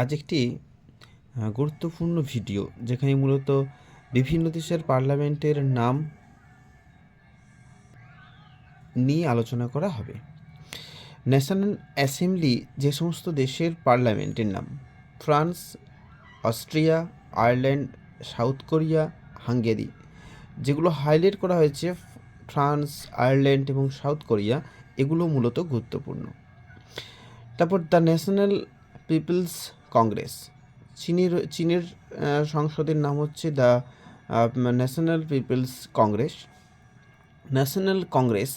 আজ একটি গুরুত্বপূর্ণ ভিডিও যেখানে মূলত বিভিন্ন দেশের পার্লামেন্টের নাম নিয়ে আলোচনা করা হবে। ন্যাশনাল অ্যাসেম্বলি যে সমস্ত দেশের পার্লামেন্টের নাম, France, Austria, Ireland, South Korea, Hungary, যেগুলো হাইলাইট করা হয়েছে ফ্রান্স, আয়ারল্যান্ড এবং সাউথ কোরিয়া, এগুলো মূলত গুরুত্বপূর্ণ। তারপর দ্য ন্যাশনাল পিপলস কংগ্রেস। চীনের চীনের সংসদের নাম হচ্ছে the National People's Congress. National Congress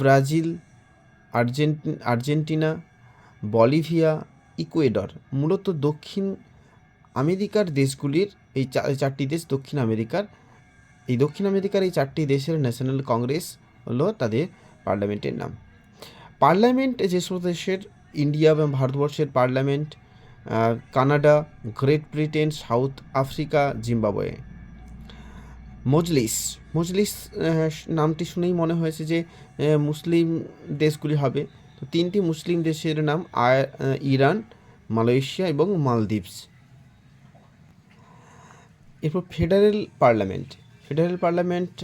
Brazil urgent Argentina, Bolivia, Ecuador, মূলত দক্ষিণ আমেরিকার দেশগুলির এই চারটি দেশ দক্ষিণ আমেরিকার। এই দক্ষিণ আমেরিকার এই চারটি দেশের ন্যাশনাল কংগ্রেস হলো তাদের পার্লামেন্টের নাম। পার্লামেন্ট যে সমস্ত দেশের, ইন্ডিয়া এবং ভারতবর্ষের parliament Canada, Great Britain, South Africa, Zimbabwe. মজলিস। মজলিস নামটি শুনেই মনে হয়েছে যে মুসলিম দেশগুলি হবে। তো তিনটি মুসলিম দেশের নাম ইরান, মালয়েশিয়া এবং মালদ্বীপস। এরপর federal parliament. Federal parliament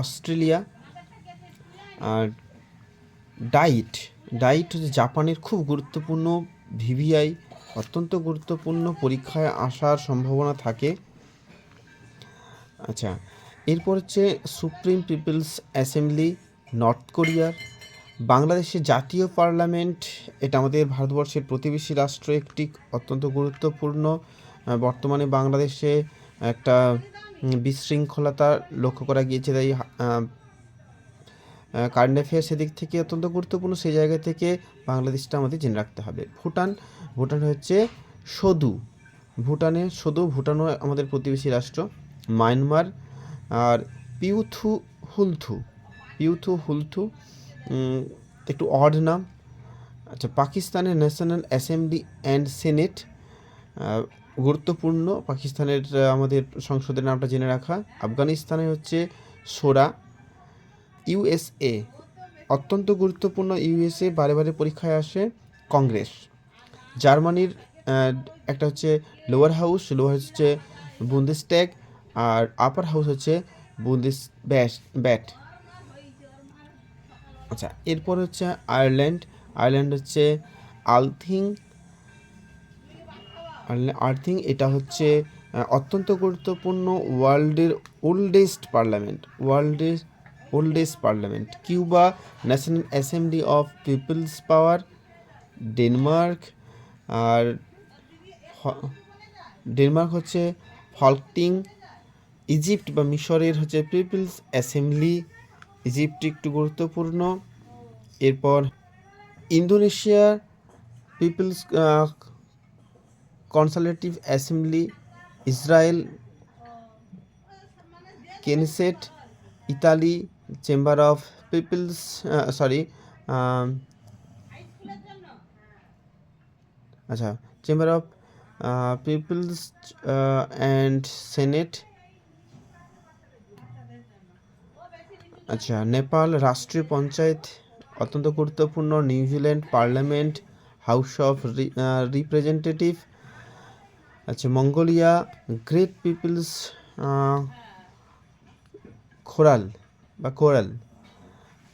Australia. আর ডাইট। ডাইট হচ্ছে জাপানের খুব গুরুত্বপূর্ণ ভিভিআই অত্যন্ত গুরুত্বপূর্ণ পরীক্ষায় আসার সম্ভাবনা থাকে। আচ্ছা এরপর হচ্ছে সুপ্রিম পিপলস অ্যাসেম্বলি, নর্থ কোরিয়ার বাংলাদেশের জাতীয় পার্লামেন্ট, এটা আমাদের ভারতবর্ষের প্রতিবেশী রাষ্ট্র, একটি অত্যন্ত গুরুত্বপূর্ণ বর্তমানে বাংলাদেশে একটা বিশৃঙ্খলতা লক্ষ্য করা গিয়েছে। তাই কারেন্ট অ্যাফেয়ার্স সেদিক থেকে অত্যন্ত গুরুত্বপূর্ণ, সেই জায়গা থেকে বাংলাদেশটা আমাদের জেনে রাখতে হবে। ভুটান ভুটান হচ্ছে সদু। ভুটানে সদু, ভুটানও আমাদের প্রতিবেশী রাষ্ট্র, মায়ানমার আর পিউথু হুলথু। পিউথু হুলথু একটু অড নাম। আচ্ছা পাকিস্তানের ন্যাশনাল অ্যাসেম্বলি অ্যান্ড সেনেট গুরুত্বপূর্ণ। পাকিস্তানের আমাদের সংসদের নামটা জেনে রাখা। আফগানিস্তানে হচ্ছে সোরা। ইউএসএ, অত্যন্ত গুরুত্বপূর্ণ ইউএসএ বারে বারে পরীক্ষায় আসে কংগ্রেস। জার্মানির একটা হচ্ছে লোয়ার হাউস লোয়ার হাউস হচ্ছে বুন্দেস্ট্যাগ আর আপার হাউস হচ্ছে বুন্দেস, ব্যাস, ব্যাট। আচ্ছা এরপর হচ্ছে আয়ারল্যান্ড। আয়ারল্যান্ড হচ্ছে আলথিং আর্থিং এটা হচ্ছে অত্যন্ত গুরুত্বপূর্ণ ওয়ার্ল্ডের ওল্ডেস্ট পার্লামেন্ট। ওয়ার্ল্ডের oldest parliament Cuba National Assembly of People's Power Denmark R Denmark হচ্ছে ফলকটিং ইজিপ্ট বা মিশরের হচ্ছে পিপলস অ্যাসেম্বলি ইজিপ্ট একটু গুরুত্বপূর্ণ। এরপর ইন্দোনেশিয়ার People's Consultative Assembly Israel Knesset Italy Chamber of People's sorry আচ্ছা Chamber of People's and Senate আচ্ছা নেপাল রাষ্ট্রীয় পঞ্চায়েত, অত্যন্ত গুরুত্বপূর্ণ New Zealand parliament, House of Representative আচ্ছা মঙ্গোলিয়া, গ্রেট পিপলস খোরাল। বা কোরাল।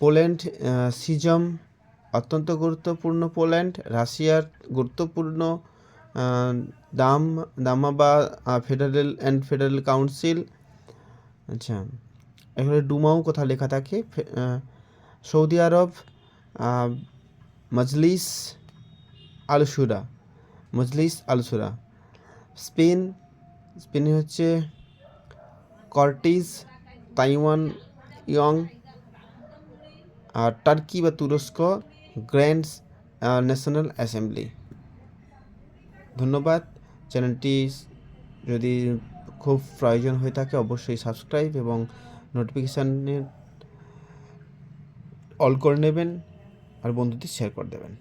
পোল্যান্ড সিজম অত্যন্ত গুরুত্বপূর্ণ পোল্যান্ড। রাশিয়ার গুরুত্বপূর্ণ আহ, দাম দামাবা ফেডারেল অ্যান্ড ফেডারেল কাউন্সিল। আচ্ছা এখানে ডুমাও কোথাও লেখা থাকে? সৌদি আরব মজলিস আলসুরা। মজলিস আলসুরা। স্পেন স্পেনে হচ্ছে কর্টিজ তাইওয়ান ইয়ং আর টার্কি বা তুরস্ক গ্র্যান্ডস ন্যাশনাল অ্যাসেম্বলি ধন্যবাদ। চ্যানেলটি যদি খুব প্রয়োজন হয়ে থাকে অবশ্যই সাবস্ক্রাইব এবং নোটিফিকেশানের অল করে নেবেন আর বন্ধুদের শেয়ার করে দেবেন।